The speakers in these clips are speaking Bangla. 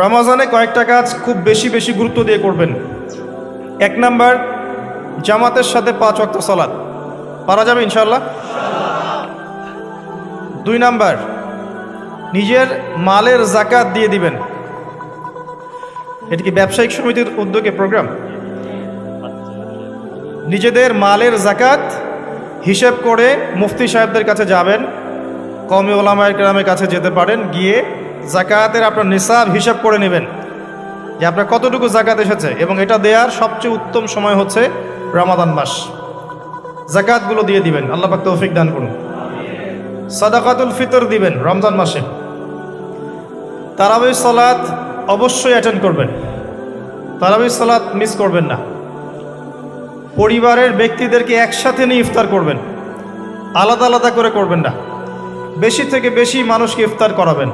রমাজানে কয়েকটা কাজ খুব বেশি বেশি গুরুত্ব দিয়ে করবেন। এক নাম্বার, জামাতের সাথে পাঁচ অক্ত সলাদ পারা যাবে ইনশাল্লাহ দুই নাম্বার, নিজের মালের জাকাত দিয়ে দিবেন। এটি কি ব্যবসায়িক সমিতির উদ্যোগে প্রোগ্রাম নিজেদের মালের জাকাত হিসেব করে মুফতি সাহেবদের কাছে যাবেন। কমি ওলামায়ের গ্রামের কাছে যেতে পারেন, গিয়ে জাকাতের আপনার নিসাব হিসাব করে নেবেন যে আপনার কতটুকু জাকাত এসেছে এবং এটা দেওয়ার সবচেয়ে উত্তম সময় হচ্ছে রমাদান মাস। জাকাতগুলো দিয়ে দিবেন। আল্লাহ পাক তৌফিক দান করুন। সাদাকাতুল ফিতর দিবেন রমজান মাসে। তারাবি সালাত অবশ্যই অ্যাটেন্ড করবেন। তারাবি সালাত মিস করবেন না। পরিবারের ব্যক্তিদেরকে একসাথে নিয়ে ইফতার করবেন। আলাদা আলাদা করে করবেন না। বেশি থেকে বেশি মানুষকে ইফতার করাবেন।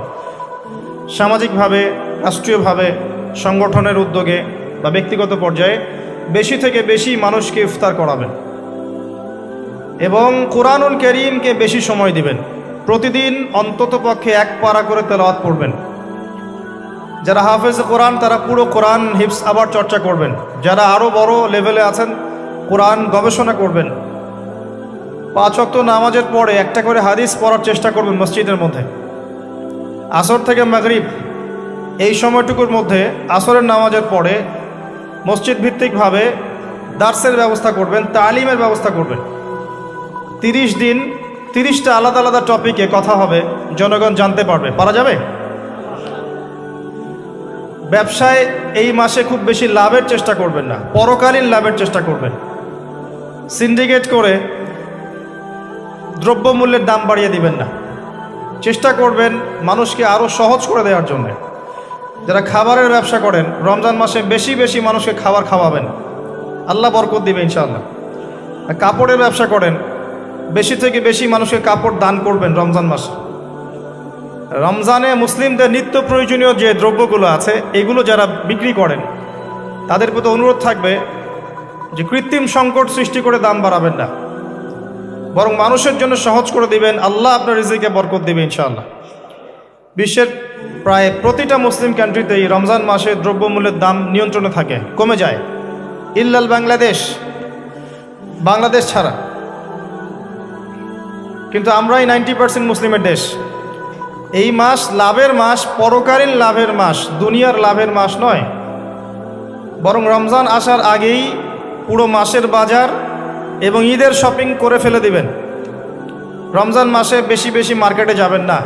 সামাজিকভাবে, রাষ্ট্রীয়ভাবে, সংগঠনের উদ্যোগে বা ব্যক্তিগত পর্যায়ে বেশি থেকে বেশি মানুষকে ইফতার করাবেন। এবং কোরআনুল করিমকে বেশি সময় দিবেন। প্রতিদিন অন্তত পক্ষে এক পারা করে তেলাওয়াত পড়বেন। যারা হাফেজ কোরআন, তারা পুরো কোরআন হিপস আবার চর্চা করবেন। যারা আরও বড় লেভেলে আছেন, কোরআন গবেষণা করবেন। পাঁচ অক্ত নামাজের পরে একটা করে হাদিস পড়ার চেষ্টা করবেন মসজিদের মধ্যে। আসর থেকে মাগরিব, এই সময়টুকুর মধ্যে আসরের নামাজের পরে মসজিদ ভিত্তিকভাবে দার্সের ব্যবস্থা করবেন, তালিমের ব্যবস্থা করবেন। তিরিশ দিন, তিরিশটা আলাদা আলাদা টপিকে কথা হবে, জনগণ জানতে পারবে। পারা যাবে? ব্যবসায় এই মাসে খুব বেশি লাভের চেষ্টা করবেন না, পরকালীন লাভের চেষ্টা করবেন। সিন্ডিকেট করে দ্রব্যমূল্যের দাম বাড়িয়ে দিবেন না। চেষ্টা করবেন মানুষকে আরও সহজ করে দেওয়ার জন্য। যারা খাবারের ব্যবসা করেন, রমজান মাসে বেশি বেশি মানুষকে খাবার খাওয়াবেন। আল্লাহ বরকত দিবে ইনশাআল্লাহ। কাপড়ের ব্যবসা করেন, বেশি থেকে বেশি মানুষকে কাপড় দান করবেন রমজান মাসে। রমজানে মুসলিমদের নিত্য প্রয়োজনীয় যে দ্রব্যগুলো আছে, এগুলো যারা বিক্রি করেন, তাদের প্রতি অনুরোধ থাকবে যে কৃত্রিম সংকট সৃষ্টি করে দাম বাড়াবেন না। বরং মানুষের জন্য সহজ করে দিবেন। আল্লাহ আপনার রিজিকে বরকত দিবে ইনশাআল্লাহ। বিশ্বের প্রায় প্রতিটা মুসলিম কান্ট্রিতেই রমজান মাসে দ্রব্যমূল্যের দাম নিয়ন্ত্রণে থাকে, কমে যায়। ইল্লাল বাংলাদেশ বাংলাদেশ ছাড়া। কিন্তু আমরাই নাইনটি পার্সেন্ট মুসলিমের দেশ। এই মাস লাভের মাস, পরকালীন লাভের মাস, দুনিয়ার লাভের মাস নয়। বরং রমজান আসার আগেই পুরো মাসের বাজার এবং ঈদের শপিং করে ফেলে দিবেন। রমজান মাসে বেশি বেশি মার্কেটে যাবেন না।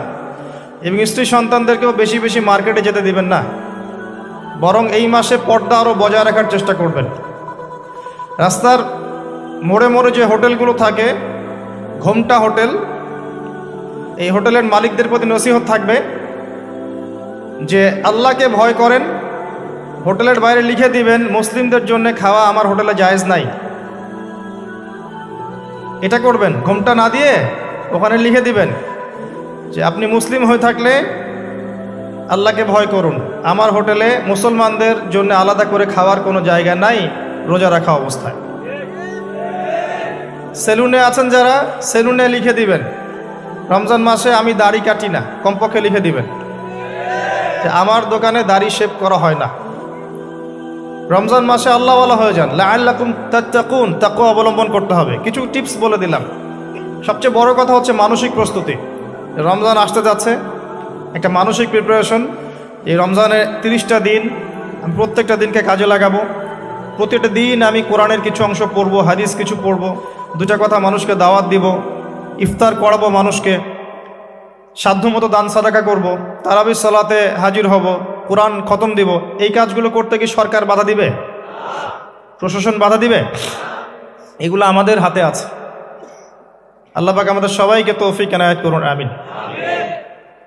এবং স্ত্রী সন্তানদেরকেও বেশি বেশি মার্কেটে যেতে দিবেন না। বরং এই মাসে পর্দা আরও বজায় রাখার চেষ্টা করবেন। রাস্তার মোড়ে মোড়ে যে হোটেলগুলো থাকে, ঘোমটা হোটেল, এই হোটেলের মালিকদের প্রতি নসিহত থাকবে যে আল্লাহকে ভয় করেন, হোটেলের বাইরে লিখে দিবেন, মুসলিমদের জন্য খাওয়া আমার হোটেলে জায়েজ নাই। এটা করবেন, ঘোমটা না দিয়ে ওখানে লিখে দিবেন যে আপনি মুসলিম হয়ে থাকলে আল্লাহকে ভয় করুন। আমার হোটেলে মুসলমানদের জন্য আলাদা করে খাওয়ার কোনো জায়গা নাই, রোজা রাখা অবস্থায়। সেলুনে আছেন যারা, সেলুনে লিখে দিবেন, রমজান মাসে আমি দাড়ি কাটি না, কমপক্ষে লিখে দিবেন। আমার দোকানে দাড়ি শেভ করা হয় না। রমজান মাসে আল্লাহওয়ালা হয়ে যান। লাল্লাকুম তাত্তাকুন তাকু অবলম্বন করতে হবে। কিছু টিপস বলে দিলাম। সবচেয়ে বড় কথা হচ্ছে মানসিক প্রস্তুতি। রমজান আসতে যাচ্ছে, একটা মানসিক প্রিপারেশন এই রমজানের তিরিশটা দিন, আমি প্রত্যেকটা দিনকে কাজে লাগাবো। প্রতিটা দিন আমি কোরআনের কিছু অংশ পড়ব, হাদিস কিছু পড়ব দুটা কথা মানুষকে দাওয়াত দিব, ইফতার করাবো মানুষকে, সাধ্যমতো দান সাদাকা করব তারাবির সালাতে হাজির হব। কোরআন খতম দিব, এই কাজগুলো করতে কি সরকার বাধা দিবে? প্রশাসন বাধা দিবে? এগুলো আমাদের হাতে আছে। আল্লাহ পাক আমাদের সবাইকে তৌফিক, এনায়ত করুন, আমিন।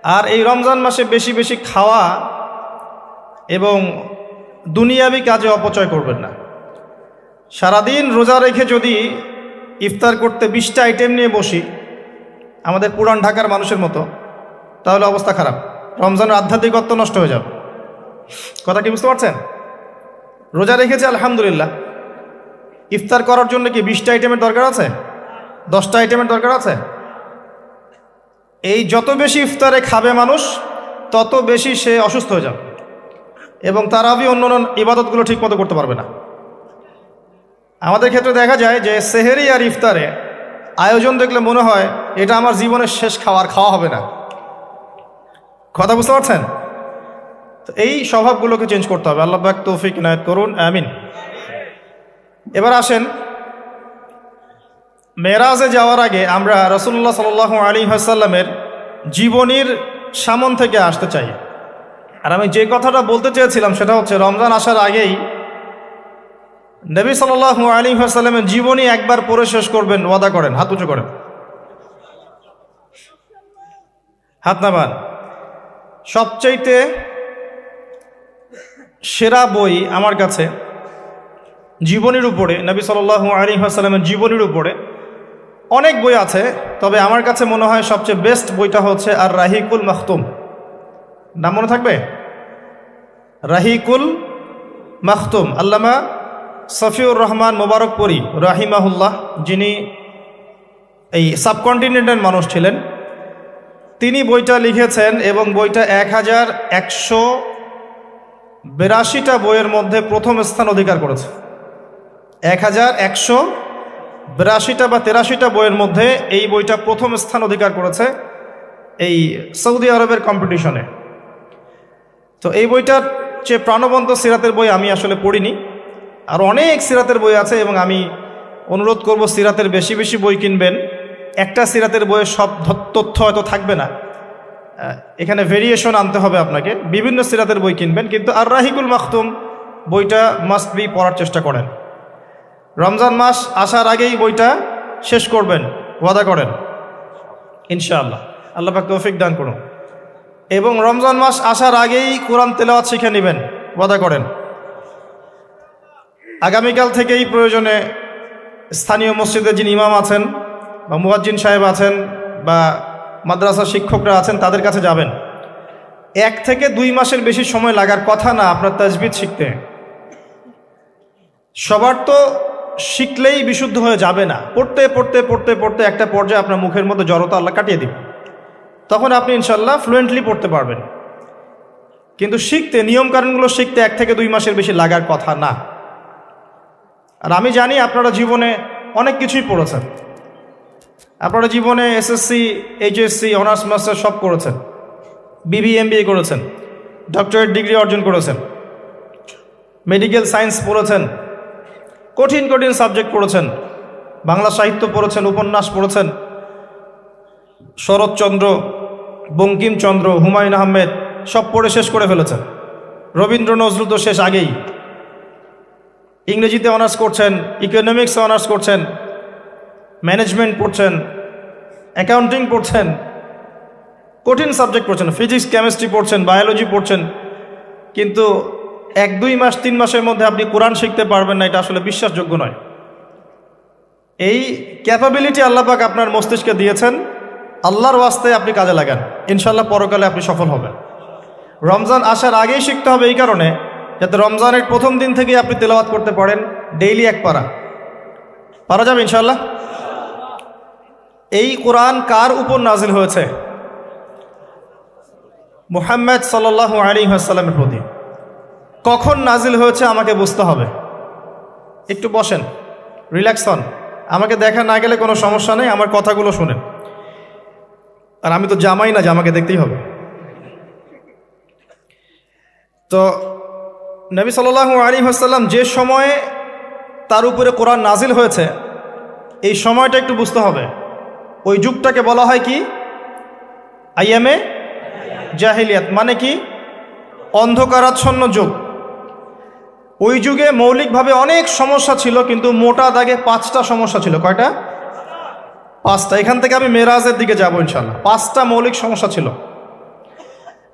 আর এই রমজান মাসে বেশি বেশি খাওয়া এবং দুনিয়াবি কাজে অপচয় করবেন না। সারাদিন রোজা রেখে যদি ইফতার করতে বিশটা আইটেম নিয়ে বসি, আমাদের পুরান ঢাকার মানুষের মতো, তাহলে অবস্থা খারাপ। রমজানের আধ্যাত্মিকত্ব নষ্ট হয়ে যাবে। কথা কি বুঝতে পারছেন? রোজা রেখেছে, আলহামদুলিল্লাহ। ইফতার করার জন্য কি বিশটা আইটেমের দরকার আছে? দশটা আইটেমের দরকার আছে? এই যত বেশি ইফতারে খাবে মানুষ, তত বেশি সে অসুস্থ হয়ে যাবে। এবং তারাবি অন্য অন্য ইবাদতগুলো ঠিকমতো করতে পারবে না। আমাদের ক্ষেত্রে দেখা যায় যে সেহেরি আর ইফতারে আয়োজন দেখলে মনে হয় এটা আমার জীবনের শেষ খাওয়ার খাওয়া হবে না। কথা বুঝতে পারছেন? তো এই স্বভাবগুলোকে চেঞ্জ করতে হবে। আল্লাহ পাক তৌফিক নায়ত করুন, আমিন। এবার আসেন, মেরাজে যাওয়ার আগে আমরা রসুল্লাহ সাল আলী হাসাল্লামের জীবনীর সামন থেকে আসতে চাই। আর আমি যে কথাটা বলতে চেয়েছিলাম সেটা হচ্ছে, রমজান আসার আগেই নবী সাল আলী হাসাল্লামের জীবনী একবার পড়ে শেষ করবেন, ওয়াদা করেন, হাত উঁচু করেন। হাত নামান। সবচাইতে সেরা বই আমার কাছে জীবনীর উপরে, নবী সাল আলী হাসাল্লামের জীবনীর উপরে অনেক বই আছে, তবে আমার কাছে মনে হয় সবচেয়ে বেস্ট বইটা হচ্ছে আর রাহিকুল মাহতুম নাম মনে থাকবে? রাহিকুল মাহতুম আল্লামা সফিউর রহমান মোবারকপুরি রাহিমাহুল্লাহ, যিনি এই সাবকন্টিনেন্টের মানুষ ছিলেন। তিনি বইটা লিখেছেন এবং বইটা এক হাজার একশো বিরাশিটা বইয়ের মধ্যে প্রথম স্থান অধিকার করেছে। এক হাজার একশো বিরাশিটা বা তেরাশিটা বইয়ের মধ্যে এই বইটা প্রথম স্থান অধিকার করেছে এই সৌদি আরবের কম্পিটিশনে তো এই বইটার যে প্রাণবন্ত সিরাতের বই আমি আসলে পড়িনি। আর অনেক সিরাতের বই আছে এবং আমি অনুরোধ করব সিরাতের বেশি বেশি বই কিনবেন। একটা সিরাতের বইয়ের সব তথ্য হয়তো থাকবে না। এখানে ভেরিয়েশন আনতে হবে আপনাকে। বিভিন্ন সিরাতের বই কিনবেন, কিন্তু আর রাহিকুল মাখতুম বইটা মাস্ট বি পড়ার চেষ্টা করেন। রমজান মাস আসার আগেই বইটা শেষ করবেন, ওয়াদা করেন। ইনশাআল্লাহ। আল্লাহ পাক তৌফিক দান করুন। এবং রমজান মাস আসার আগেই কোরআন তেলাওয়াত শিখে নেবেন, ওয়াদা করেন। আগামীকাল থেকেই প্রয়োজনে স্থানীয় মসজিদে যিনি ইমাম আছেন বা মুয়াজ্জিন সাহেব আছেন বা মাদ্রাসা শিক্ষকরা আছেন, তাদের কাছে যাবেন। এক থেকে দুই মাসের বেশি সময় লাগার কথা না, আপনার তাজবিদ শিখতে। সবার তো শিখলেই বিশুদ্ধ হয়ে যাবে না। পড়তে পড়তে পড়তে পড়তে একটা পর্যায়ে আপনার মুখের মধ্যে জড়তা আল্লাহ কাটিয়ে দিবে। তখন আপনি ইনশাল্লাহ ফ্লুয়েন্টলি পড়তে পারবেন। কিন্তু শিখতে, নিয়মকানুনগুলো শিখতে এক থেকে দুই মাসের বেশি লাগার কথা না। আর আমি জানি আপনারা জীবনে অনেক কিছুই পড়েছেন। আপনারা জীবনে এসএসসি এইচএসসি অনার্স মাস্টার সব করেছেন। বিবি এমবিএ করেছেন। ডক্টরেট ডিগ্রি অর্জন করেছেন। মেডিকেল সায়েন্স পড়েছেন। কঠিন কঠিন সাবজেক্ট পড়েছেন। বাংলা সাহিত্য পড়েছেন, উপন্যাস পড়েছেন। শরৎচন্দ্র, বঙ্কিমচন্দ্র, হুমায়ুন আহমেদ সব পড়ে শেষ করে ফেলেছেন। রবীন্দ্র নজরুল তো শেষ আগেই। ইংরেজিতে অনার্স করছেন ইকোনমিক্সে অনার্স করছেন। ম্যানেজমেন্ট পড়ছেন অ্যাকাউন্টিং পড়ছেন, কঠিন সাবজেক্ট পড়ছেন ফিজিক্স কেমিস্ট্রি পড়ছেন বায়োলজি পড়ছেন, কিন্তু এক, দুই মাস, তিন মাসের মধ্যে আপনি কোরআন শিখতে পারবেন না, এটা আসলে বিশ্বাসযোগ্য নয়। এই ক্যাপাবিলিটি আল্লাপাক আপনার মস্তিষ্কে দিয়েছেন, আল্লাহর ওয়াস্তে আপনি কাজে লাগান ইনশাল্লাহ পরকালে আপনি সফল হবেন। রমজান আসার আগেই শিখতে হবে এই কারণে, যাতে রমজানের প্রথম দিন থেকেই আপনি তেলাওয়াত করতে পারেন ডেইলি এক পারা। পারা যাবে ইনশাল্লাহ এই কোরআন কার উপর নাজিল হয়েছে? মুহাম্মদ সাল আলী আসসালামের প্রতি। কখন নাজিল হয়েছে আমাকে বুঝতে হবে। একটু বসেন, রিল্যাক্স হন। আমাকে দেখা না গেলে কোনো সমস্যা নেই, আমার কথাগুলো শুনেন। আর আমি তো জামাই না যে আমাকে দেখতেই হবে। তো নবী সাল আলী হাসাল্লাম যে সময়ে তার উপরে কোরআন নাজিল হয়েছে, এই সময়টা একটু বুঝতে হবে। ওই যুগটাকে বলা হয় কি? আইএমএ? জাহিলিয়াত। মানে কি? অন্ধকারাচ্ছন্ন যুগ। ওই যুগে মৌলিকভাবে অনেক সমস্যা ছিল কিন্তু মোটা দাগে পাঁচটা সমস্যা ছিল। কয়টা? পাঁচটা। এখান থেকে আমি মেরাজের দিকে যাব ইনশাল্লাহ পাঁচটা মৌলিক সমস্যা ছিল।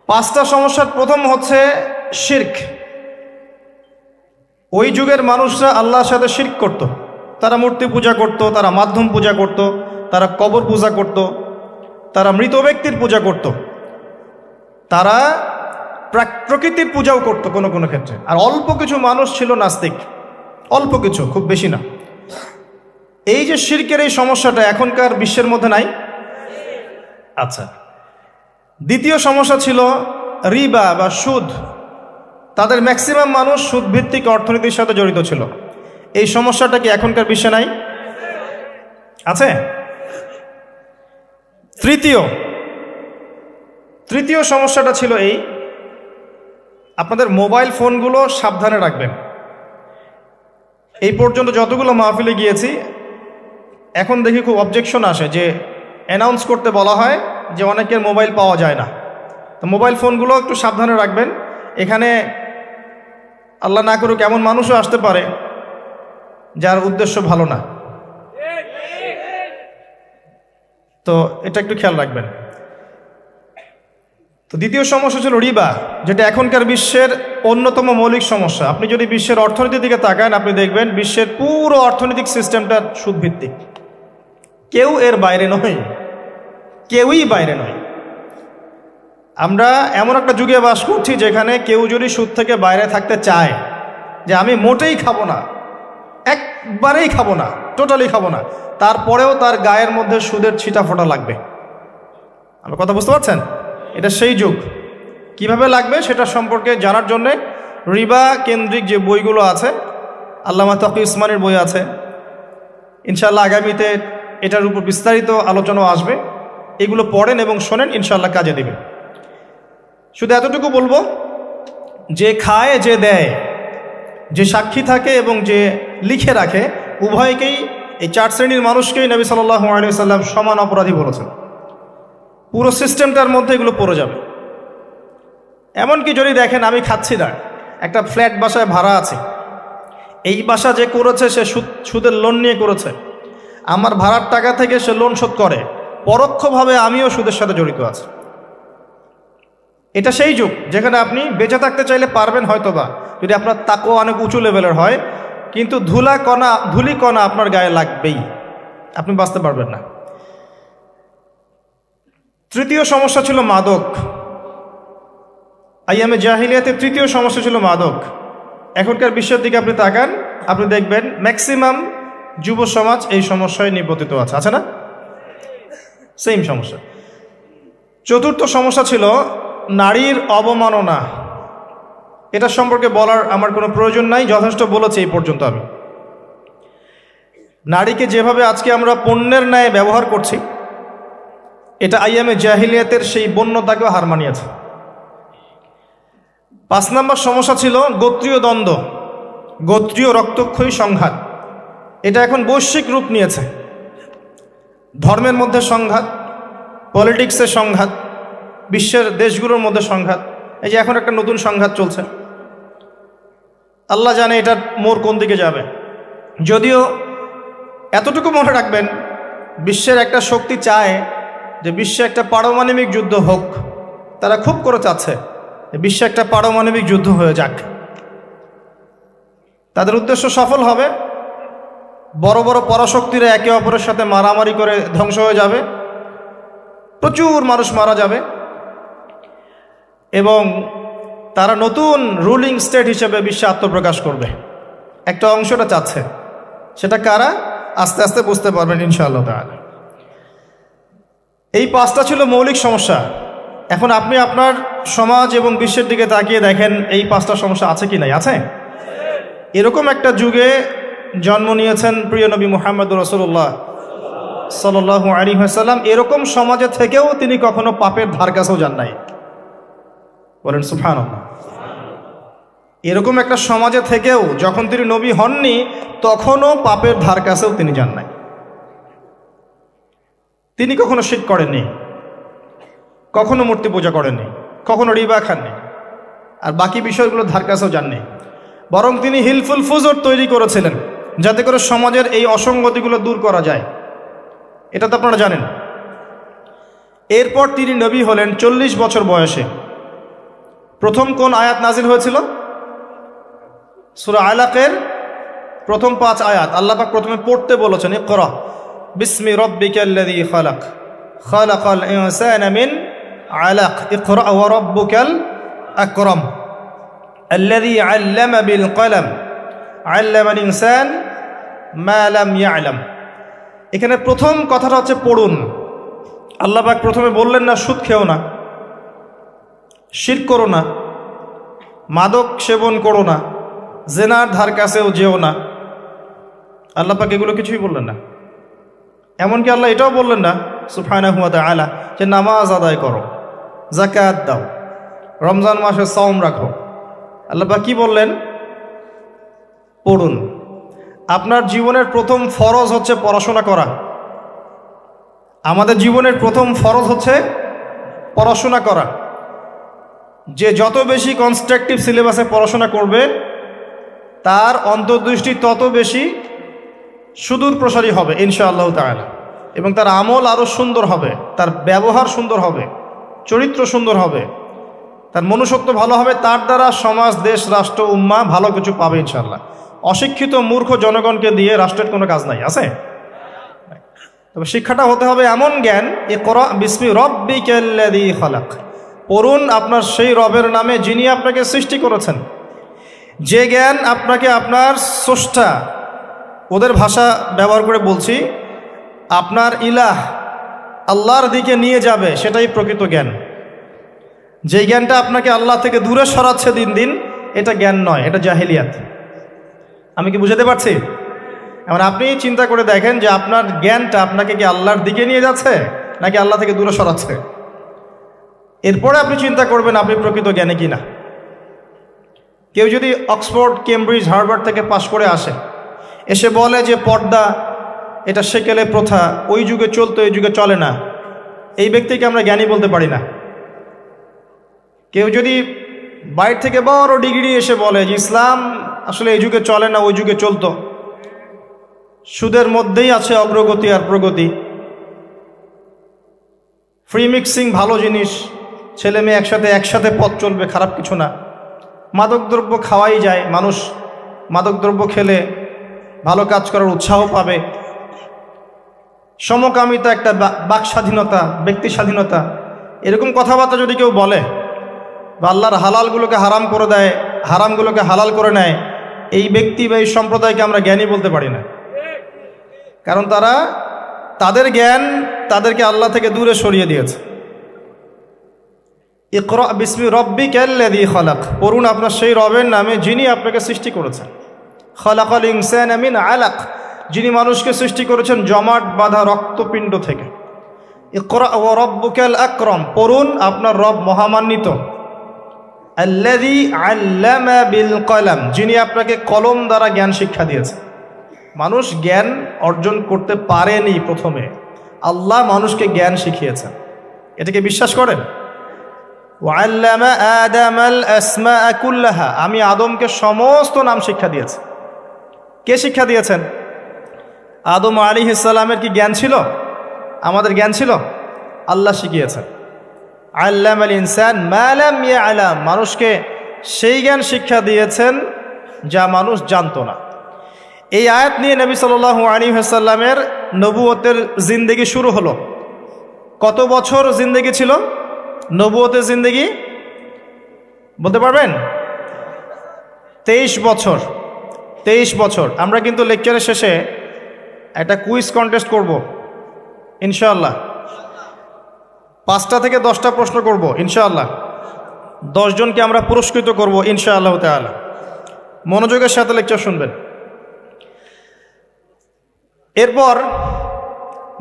পাঁচটা সমস্যার প্রথম হচ্ছে শির্ক। ওই যুগের মানুষরা আল্লাহর সাথে শির্ক করত। তারা মূর্তি পূজা করত, তারা মাধ্যম পূজা করত, তারা কবর পূজা করত, তারা মৃত ব্যক্তির পূজা করত। তারা প্রকৃতির পূজাও করতো কোনো কোনো ক্ষেত্রে। আর অল্প কিছু মানুষ ছিল নাস্তিক অল্প কিছু খুব বেশি না। এই যে শির্কের এই সমস্যাটা এখনকার বিশ্বের মধ্যে নাই? আচ্ছা। দ্বিতীয় সমস্যা ছিল রিবা বা সুদ। তাদের ম্যাক্সিমাম মানুষ সুদভিত্তিক অর্থনীতির সাথে জড়িত ছিল। এই সমস্যাটা কি এখনকার বিশ্বে নাই? আছে? তৃতীয় তৃতীয় সমস্যাটা ছিল এই, আপনাদের মোবাইল ফোনগুলো সাবধানে রাখবেন। এই পর্যন্ত যতগুলো মাহফিলে গিয়েছি, এখন দেখি খুব অবজেকশন আসে যে অ্যানাউন্স করতে বলা হয় যে অনেকের মোবাইল পাওয়া যায় না। তো মোবাইল ফোনগুলো একটু সাবধানে রাখবেন। এখানে আল্লাহ না করুক এমন মানুষও আসতে পারে যার উদ্দেশ্য ভালো না। তো এটা একটু খেয়াল রাখবেন। তো দ্বিতীয় সমস্যা ছিল রিবা, যেটা এখনকার বিশ্বের অন্যতম মৌলিক সমস্যা। আপনি যদি বিশ্বের অর্থনীতির দিকে তাকান, আপনি দেখবেন বিশ্বের পুরো অর্থনৈতিক সিস্টেমটা সুদভিত্তিক। কেউ এর বাইরে নয়। কেউই বাইরে নয়। আমরা এমন একটা যুগে বাস করছি যেখানে কেউ যদি সুদ থেকে বাইরে থাকতে চায়, যে আমি মোটেই খাব না, একবারেই খাব না টোটালি খাব না। তারপরেও তার গায়ের মধ্যে সুদের ছিটা ফোটা লাগবে। আমার কথা বুঝতে পারছেন? এটা সেই যুগ। কীভাবে লাগবে সেটা সম্পর্কে জানার জন্যে রিবা কেন্দ্রিক যে বইগুলো আছে, আল্লামা তকি উসমানের বই আছে ইনশাল্লাহ আগামীতে এটার উপর বিস্তারিত আলোচনাও আসবে। এগুলো পড়েন এবং শোনেন ইনশাল্লাহ কাজে দিবে। শুধু এতটুকু বলব, যে খায়, যে দেয়, যে সাক্ষী থাকে এবং যে লিখে রাখে উভয়কেই, এই চার শ্রেণির মানুষকেই নবী সাল্লাহ আলিয়াল্লাম সমান অপরাধী বলেছেন। পুরো সিস্টেমটার মধ্যে এগুলো পড়ে যাবে। এমনকি যদি দেখেন, আমি খাচ্ছি না। একটা ফ্ল্যাট বাসায় ভাড়া আছে। এই বাসা যে করেছে, সে সুদ, সুদের লোন নিয়ে করেছে। আমার ভাড়ার টাকা থেকে সে লোন শোধ করে। পরোক্ষভাবে আমিও সুদের সাথে জড়িত আছি। এটা সেই যুগ, যেখানে আপনি বেঁচে থাকতে চাইলে পারবেন হয়তোবা। যদি আপনার তাকও অনেক উঁচু লেভেলের হয় কিন্তু ধুলা কণা, ধুলি কণা আপনার গায়ে লাগবেই। আপনি বাঁচতে পারবেন না। তৃতীয় সমস্যা ছিল মাদক। আই আইয়ামে জাহিলিয়াতে তৃতীয় সমস্যা ছিল মাদক। এখনকার বিশ্বের দিকে আপনি তাকান, আপনি দেখবেন ম্যাক্সিমাম যুব সমাজ এই সমস্যায় নিবন্ধিত আছে। আছে না? সেম সমস্যা। চতুর্থ সমস্যা ছিল নারীর অবমাননা। এটা সম্পর্কে বলার আমার কোনো প্রয়োজন নাই, যথেষ্ট বলেছি এই পর্যন্ত আমি। নারীকে যেভাবে আজকে আমরা পণ্যের ন্যায় ব্যবহার করছি, এটা আইএমএ জাহিলিয়াতের সেই বন্যতাকেও হার মানিয়েছে। পাঁচ নম্বর সমস্যা ছিল গোত্রীয় দ্বন্দ্ব, গোত্রীয় রক্তক্ষয়ী সংঘাত। এটা এখন বৈশ্বিক রূপ নিয়েছে। ধর্মের মধ্যে সংঘাত পলিটিক্সের সংঘাত, বিশ্বের দেশগুলোর মধ্যে সংঘাত, এই যে এখন একটা নতুন সংঘাত চলছে। আল্লাহ জানে এটার মোর কোন দিকে যাবে। যদিও এতটুকু মনে রাখবেন, বিশ্বের একটা শক্তি চায় যে বিশ্বে একটা পারমাণবিক যুদ্ধ হোক, তারা খুব করে চাচ্ছে বিশ্বে একটা পারমাণবিক যুদ্ধ হয়ে যাক। তাদের উদ্দেশ্য সফল হবে, বড় বড় পরাশক্তিরা একে অপরের সাথে মারামারি করে ধ্বংস হয়ে যাবে, প্রচুর মানুষ মারা যাবে এবং তারা নতুন রুলিং স্টেট হিসেবে বিশ্বে আত্মপ্রকাশ করবে। একটা অংশটা চাচ্ছে। সেটা কারা? আস্তে আস্তে বুঝতে পারবেন ইনশাআল্লাহ এই পাঁচটা ছিল মৌলিক সমস্যা। এখন আপনি আপনার সমাজ এবং বিশ্বের দিকে তাকিয়ে দেখেন, এই পাঁচটা সমস্যা আছে কি নাই? আছে? এরকম একটা যুগে জন্ম নিয়েছেন প্রিয় নবী মোহাম্মদ রসুল্লাহ সাল্লাহ আলী হাসাল্লাম এরকম সমাজে থেকেও তিনি কখনো পাপের ধার কাছেও যান নাই। বলেন সুফান এরকম একটা সমাজে থেকেও যখন তিনি নবী হননি, তখনও পাপের ধার কাছেও তিনি যান নাই। তিনি কখনো শীত করেননি, কখনো মূর্তি পূজা করেননি, কখনো রিবা খাননি, আর বাকি বিষয়গুলো ধার কাছেও যাননি। বরং তিনি হিলফুল ফুজর তৈরি করেছিলেন, যাতে করে সমাজের এই অসঙ্গতিগুলো দূর করা যায়। এটা তো আপনারা জানেন। এরপর তিনি নবী হলেন চল্লিশ বছর বয়সে। প্রথম কোন আয়াত নাজিল হয়েছিল? সুরা আলাকের প্রথম পাঁচ আয়াত। আল্লাপাক প্রথমে পড়তে বলেছেন করা বিসমি রব্বিকাল্লাযী খালাক, খালাকাল ইনসানা মিন আলাক, ইকরা, ওয়া রব্বুকাল আকরাম, আল্লাযী আল্লামা বিল কলম, আল্লামাল ইনসান মা লাম ইয়ালাম। এখানে প্রথম কথাটা হচ্ছে, পড়ুন। আল্লাহ পাক প্রথমে বললেন, না, সুদ খেও না। শির করো না। মাদক সেবন করো না। জেনার ধার কাছেও যেও না। আল্লাহ পাক এগুলো কিছুই বললেন না। এমনকি আল্লাহ এটাও বললেন না সুফায়না হুয়াদ আলা যে নামাজ আদায় করো জাকাত দাও, রমজান মাসে সওম রাখো। আল্লাহ পাক কি বললেন? পড়ুন। আপনার জীবনের প্রথম ফরজ হচ্ছে পড়াশোনা করা। আমাদের জীবনের প্রথম ফরজ হচ্ছে পড়াশোনা করা। যে যত বেশি কনস্ট্রাকটিভ সিলেবাসে পড়াশোনা করবে, তার অন্তর্দৃষ্টি তত বেশি সুদূর প্রসারী হবে, ইনশাআল্লাহ তাআলা। এবং তার আমল আরও সুন্দর হবে, তার ব্যবহার সুন্দর হবে, চরিত্র সুন্দর হবে, তার মনুষ্যত্ব ভালো হবে, তার দ্বারা সমাজ, দেশ, রাষ্ট্র, উম্মা ভালো কিছু পাবে, ইনশাআল্লাহ। অশিক্ষিত মূর্খ জনগণকে দিয়ে রাষ্ট্রের কোনো কাজ নাই, আছে? তবে শিক্ষাটা হতে হবে এমন জ্ঞান, এ করা বিসমি রব্বি কেল্লাদি খালাক। পড়ুন আপনার সেই রবের নামে যিনি আপনাকে সৃষ্টি করেছেন। যে জ্ঞান আপনাকে আপনার স্রষ্টা, ওদের ভাষা ব্যবহার করে বলছি, আপনার ইলাহ আল্লাহর দিকে নিয়ে যাবে, সেটাই প্রকৃত জ্ঞান। যে জ্ঞানটা আপনাকে আল্লাহ থেকে দূরে সরাচ্ছে দিন দিন, এটা জ্ঞান নয়, এটা জাহিলিয়াত। আমি কি বুঝাতে পারছি? এমন আপনি চিন্তা করে দেখেন যে আপনার জ্ঞানটা আপনাকে কি আল্লাহর দিকে নিয়ে যাচ্ছে, নাকি আল্লাহ থেকে দূরে সরাচ্ছে? এরপরে আপনি চিন্তা করবেন আপনি প্রকৃত জ্ঞানী কিনা। কেউ যদি অক্সফোর্ড, কেমব্রিজ, হার্ভার্ড থেকে পাশ করে আসে, এসে বলে যে পর্দা, এটা সেকেলে প্রথা, ওই যুগে চলতো, এই যুগে চলে না। এই ব্যক্তিকে আমরা জ্ঞানী বলতে পারি না। কেউ যদি বাইর থেকে বড় ডিগ্রি এসে বলে যে ইসলাম আসলে এই যুগে চলে না, ওই যুগে চলতো। সুদের মধ্যেই আছে অগ্রগতি আর প্রগতি। ফ্রি মিক্সিং ভালো জিনিস ছেলে মেয়ে একসাথে একসাথে পথ চলবে, খারাপ কিছু না। মাদকদ্রব্য খাওয়াই যায়, মানুষ মাদকদ্রব্য খেলে ভালো কাজ করার উৎসাহ পাবে। সমকামিতা একটা বাক স্বাধীনতা, ব্যক্তি স্বাধীনতা। এরকম কথাবার্তা যদি কেউ বলে, বা আল্লাহর হালালগুলোকে হারাম করে দেয়, হারামগুলোকে হালাল করে নেয়, এই ব্যক্তি বা এই সম্প্রদায়কে আমরা জ্ঞানী বলতে পারি না। কারণ তারা, তাদের জ্ঞান তাদেরকে আল্লাহ থেকে দূরে সরিয়ে দিয়েছে। ইকরা বিসমি রব্বি ক্যাল্লাদি খলাক। পড়ুন আপনার সেই রবের নামে যিনি আপনাকে সৃষ্টি করেছেন। খলাক খলাকল ইনসান আমিন আলাক। যিনি মানুষকে সৃষ্টি করেছেন জমাট বাঁধা রক্তপিণ্ড থেকে। ইকরা ও রব্বুকাল আকরম পড়ুন, আপনার রব মহামান্বিত। আল্লাদি আল্লামা বিল কলাম। যিনি আপনাকে কলম দ্বারা জ্ঞান শিক্ষা দিয়েছে মানুষ জ্ঞান অর্জন করতে পারেনি প্রথমে। আল্লাহ মানুষকে জ্ঞান শিখিয়েছেন। এটাকে বিশ্বাস করেন? ওয়াল্লামা আদাম আল আসমা কুল্লাহা। আমি আদমকে সমস্ত নাম শিক্ষা দিয়েছি। কে শিক্ষা দিয়েছেন? আদম আলী ইসালামের কি জ্ঞান ছিল? আমাদের জ্ঞান ছিল? আল্লাহ শিখিয়েছেন। আল্লাম আল ইনসান মালাম ইয়ে আলাম মানুষকে সেই জ্ঞান শিক্ষা দিয়েছেন যা মানুষ জানতো না। এই আয়াত নিয়ে নবী সাল আলী হাসাল্লামের নবুয়তের জিন্দেগি শুরু হলো। কত বছর জিন্দেগি ছিল? নবুয়তের জিন্দেগি? বলতে পারবেন? তেইশ বছর। তেইশ বছর। আমরা কিন্তু লেকচারের শেষে একটা কুইজ কন্টেস্ট করব। ইনশাআল্লাহ। পাঁচটা থেকে দশটা প্রশ্ন করব, ইনশাআল্লাহ। দশজনকে আমরা পুরস্কৃত করব, ইনশাআল্লাহ তাআলা। মনোযোগের সাথে লেকচার শুনবেন। এরপর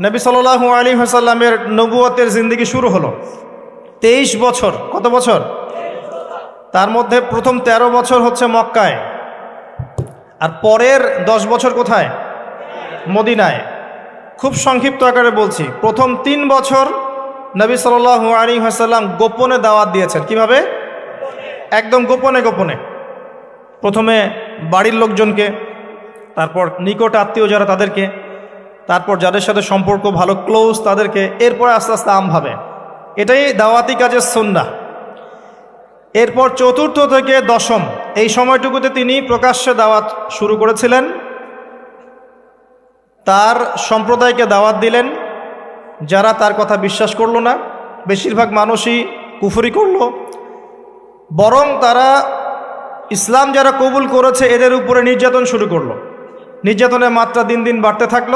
নবী সাল্লাল্লাহু আলী হাসাল্লামের নবুয়তের জিন্দগি শুরু হলো। তেইশ বছর, কত বছর? তার মধ্যে প্রথম ১৩ বছর হচ্ছে মক্কায়। আর পরের দশ বছর কোথায়? মদিনায়। খুব সংক্ষিপ্ত আকারে বলছি। প্রথম তিন বছর নবী সাল্লাল্লাহু আলী হাসাল্লাম গোপনে দাওয়াত দিয়েছেন। কীভাবে? একদম গোপনে গোপনে। প্রথমে বাড়ির লোকজনকে, তারপর নিকট আত্মীয় যারা তাদেরকে, তারপর যাদের সাথে সম্পর্ক ভালো ক্লোজ তাদেরকে, এরপর আস্তে আস্তে আমভাবে এটাই দাওয়াতি কাজের সন্না এরপর চতুর্থ থেকে দশম, এই সময়টুকুতে তিনি প্রকাশ্যে দাওয়াত শুরু করেছিলেন। তার সম্প্রদায়কে দাওয়াত দিলেন। যারা তার কথা বিশ্বাস করল না, বেশিরভাগ মানুষই কুফুরি করল। বরং তারা ইসলাম যারা কবুল করেছে, এদের উপরে নির্যাতন শুরু করল। নির্যাতনের মাত্রা দিন দিন বাড়তে থাকল।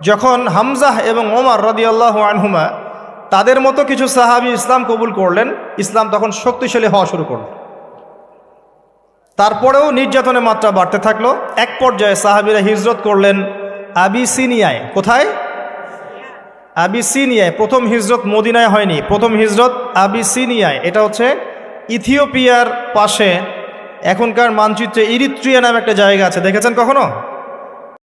যখন হামজাহ এবং ওমর রদিয়াল্লাহ আনহুমা তাদের মতো কিছু সাহাবি ইসলাম কবুল করলেন, ইসলাম তখন শক্তিশালী হওয়া শুরু করল। তারপরেও নির্যাতনের মাত্রা বাড়তে থাকল। এক পর্যায়ে সাহাবিরা হিজরত করলেন আবিসিনিয়ায়। কোথায়? আবিসিনিয়ায়। প্রথম হিজরত মদিনায় হয়নি। প্রথম হিজরত আবিসিনিয়ায়। এটা হচ্ছে ইথিওপিয়ার পাশে এখনকার মানচিত্রে ইরিত্রিয়া নামে একটা জায়গা আছে। দেখেছেন কখনো?